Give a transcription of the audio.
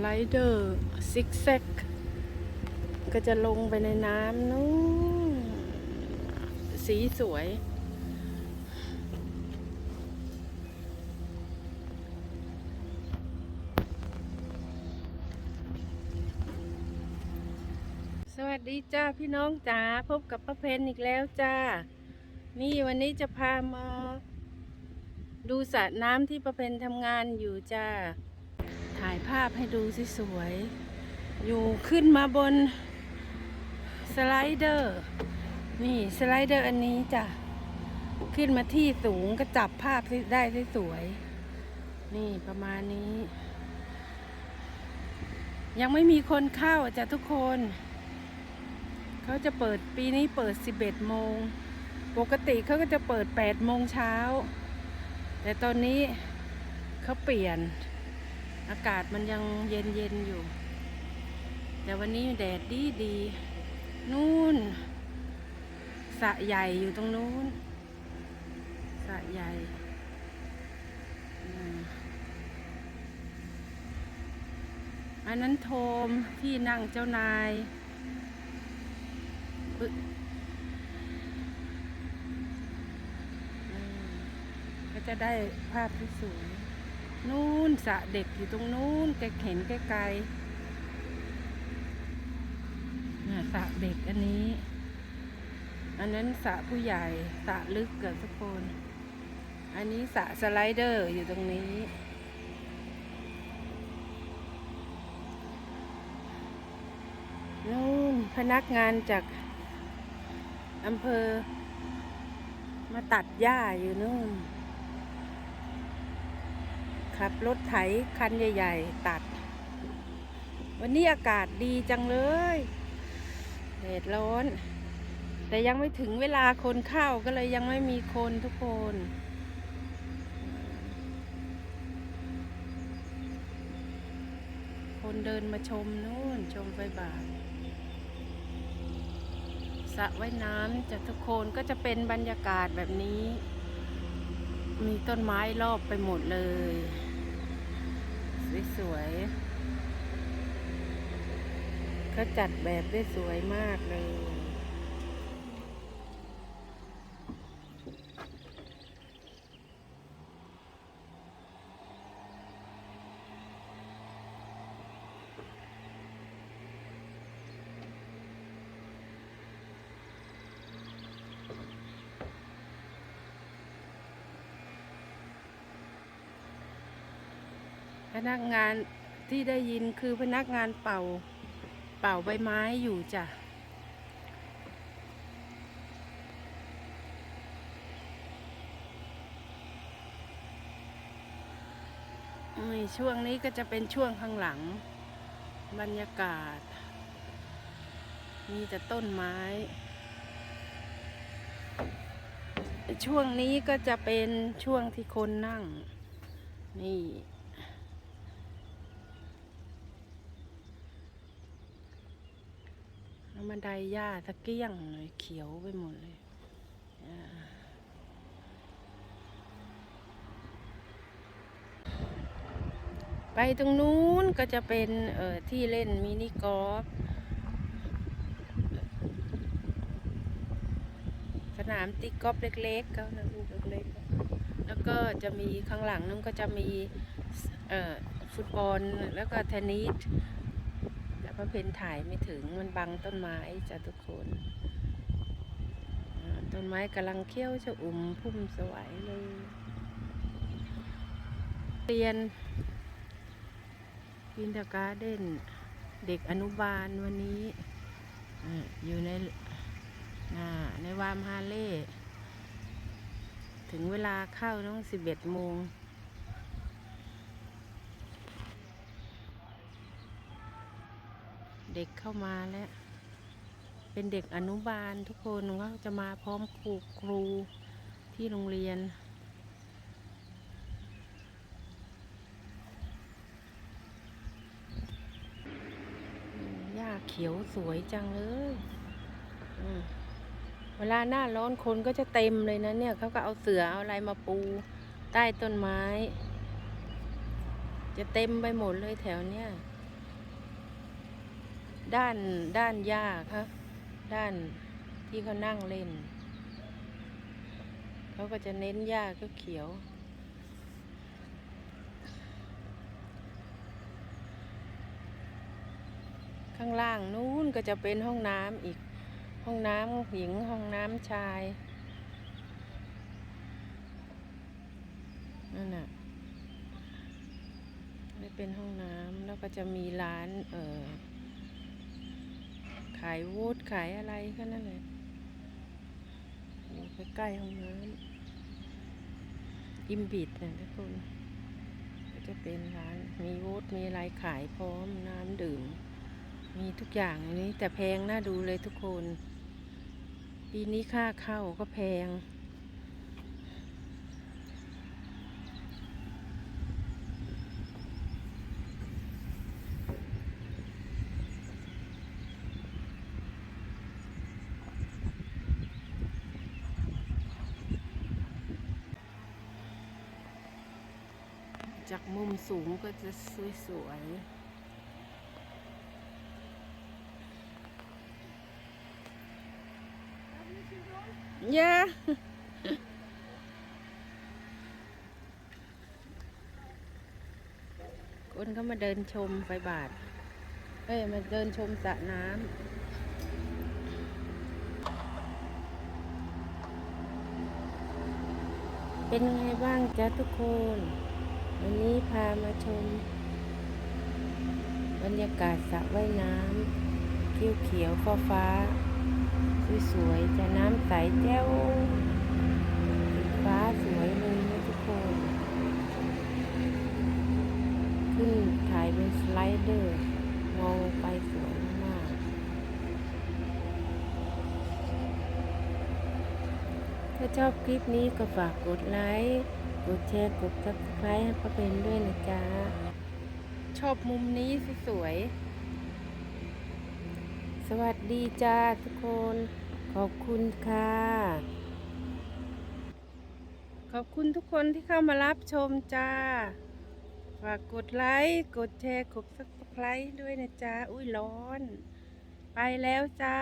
ไลเดอร์ซิกแซกก็จะลงไปในน้ำนู้นสีสวย สวัสดีจ้าพี่น้องจ๋าพบกับป้าเพนอีกแล้วจ้า นี่วันนี้จะพามา ดูสระน้ำที่ป้าเพนทำงานอยู่จ้า ถ่ายภาพให้ดูสิสวยอยู่ขึ้นมาบนสไลเดอร์ นี่สไลเดอร์อันนี้จ้ะ ขึ้นมาที่สูงก็จับภาพได้สวยนี่ประมาณนี้ ยังไม่มีคนเข้าจ้ะทุกคน เขาจะเปิดปีนี้เปิด 11 โมง ปกติเขาก็จะเปิด 8 โมงเช้า แต่ตอนนี้เขาเปลี่ยน อากาศมันยังเย็นเย็นอยู่ แต่วันนี้แดดดีดี นู่นสะใหญ่อยู่ตรงนู้นสะใหญ่อันนั้นโทมที่นั่งเจ้านายก็จะได้ภาพที่สวย นู่นสะเด็กอยู่ตรงนู้นแกเห็นไกลๆน่ะสะเด็กอันนี้ อันนั้นสะผู้ใหญ่สะลึกเกิดทุกคน อันนี้สะสไลเดอร์อยู่ตรงนี้นู่นพนักงานจากอำเภอ มาตัดหญ้าอยู่นู่น ขับรถไถคันใหญ่ ๆ ตัด วันนี้อากาศดีจังเลยแดดร้อน แต่ยังไม่ถึงเวลาคนเข้าก็เลยยังไม่มีคนทุกคนคนเดินมาชมนู่นชมไฟบายสระว่ายน้ำจากทุกคนก็จะเป็นบรรยากาศแบบนี้ มีต้นไม้รอบไปหมดเลย สวยๆเขาจัดแบบได้สวยมากเลย พนักงานที่ได้ยินคือพนักงานเป่า เป่าใบไม้อยู่จ้ะช่วงนี้ก็จะเป็นช่วงข้างหลัง บรรยากาศ มีแต่ต้นไม้ ช่วงนี้ก็จะเป็นช่วงที่คนนั่ง นี่ แล้วบันไดหญ้าตะเกียงเลยเขียวไปหมดเลยไปตรงนู้นก็จะเป็นเอ่อที่เล่นมินิกอล์ฟสนามตีกอล์ฟเล็กๆก็นะลูกเล็กๆแล้วก็จะมีข้างหลังนั้นก็จะมีเอ่อฟุตบอลแล้วก็เทนนิส แต่พระเพนถ่ายไม่ถึงมันบังต้นไม้จ้ะทุกคนต้นไม้กำลังเขี้ยวจะอุ่มพุ่มสวยเลยเรียนวินเดอร์การ์เด้นเด็กอนุบาลวันนี้อยู่ในในวามฮาเล่ ถึงเวลาเข้าต้องสิบเอ็ดโมง เด็กเข้ามาแล้ว เป็นเด็กอนุบาลทุกคนเขาจะมาพร้อมครูครูที่โรงเรียน หญ้าเขียวสวยจังเลยเวลาหน้าร้อนคนก็จะเต็มเลยนะเนี่ยเขาก็เอาเสือเอาอะไรมาปูใต้ต้นไม้ จะเต็มไปหมดเลยแถวเนี้ย ด้านด้านหญ้าค่ะด้านที่เขานั่งเล่น เขาก็จะเน้นหญ้าก็เขียว ข้างล่างนู้นก็จะเป็นห้องน้ำอีก ห้องน้ำหญิงห้องน้ำชายนั่นน่ะนี่เป็นห้องน้ำแล้วก็จะมีร้านเอ่อ ขายวูดขายอะไรก็นั่นแหละอยู่ใกล้ๆห้องน้ำอิมบิดนะทุกคนก็จะเป็นร้านมีวูดมีอะไรขายพร้อมน้ำดื่ม มีทุกอย่างนนี้แต่แพงน่าดูเลยทุกคน ปีนี้ค่าเข้าก็แพง จากมุมสูงก็จะสวยๆย่าคนก็มาเดินชมไฟบาท เอ้ย มาเดินชมสระน้ำเป็นไงบ้างจ๊ะทุกคน วันนี้พามาชม บรรยากาศสระว่ายน้ำเขียวเขียวฟ้าฟ้า สวยๆ จะน้ำใสแจ้วสีฟ้าสวยเลยนะทุกคน ขึ้นถ่ายเป็นสไลเดอร์ มองไปสวยมากถ้าชอบคลิปนี้ก็ฝากกดไลค์ กดแชร์กด subscribe ให้ป้าเป็นด้วยนะจ๊ะ ชอบมุมนี้สวยๆ สวัสดีจ้าทุกคน ขอบคุณค่ะ ขอบคุณทุกคนที่เข้ามารับชมจ้า ฝากกดไลค์ กดแชร์ กด subscribe ด้วยนะจ๊ะ อุ้ยร้อน ไปแล้วจ้า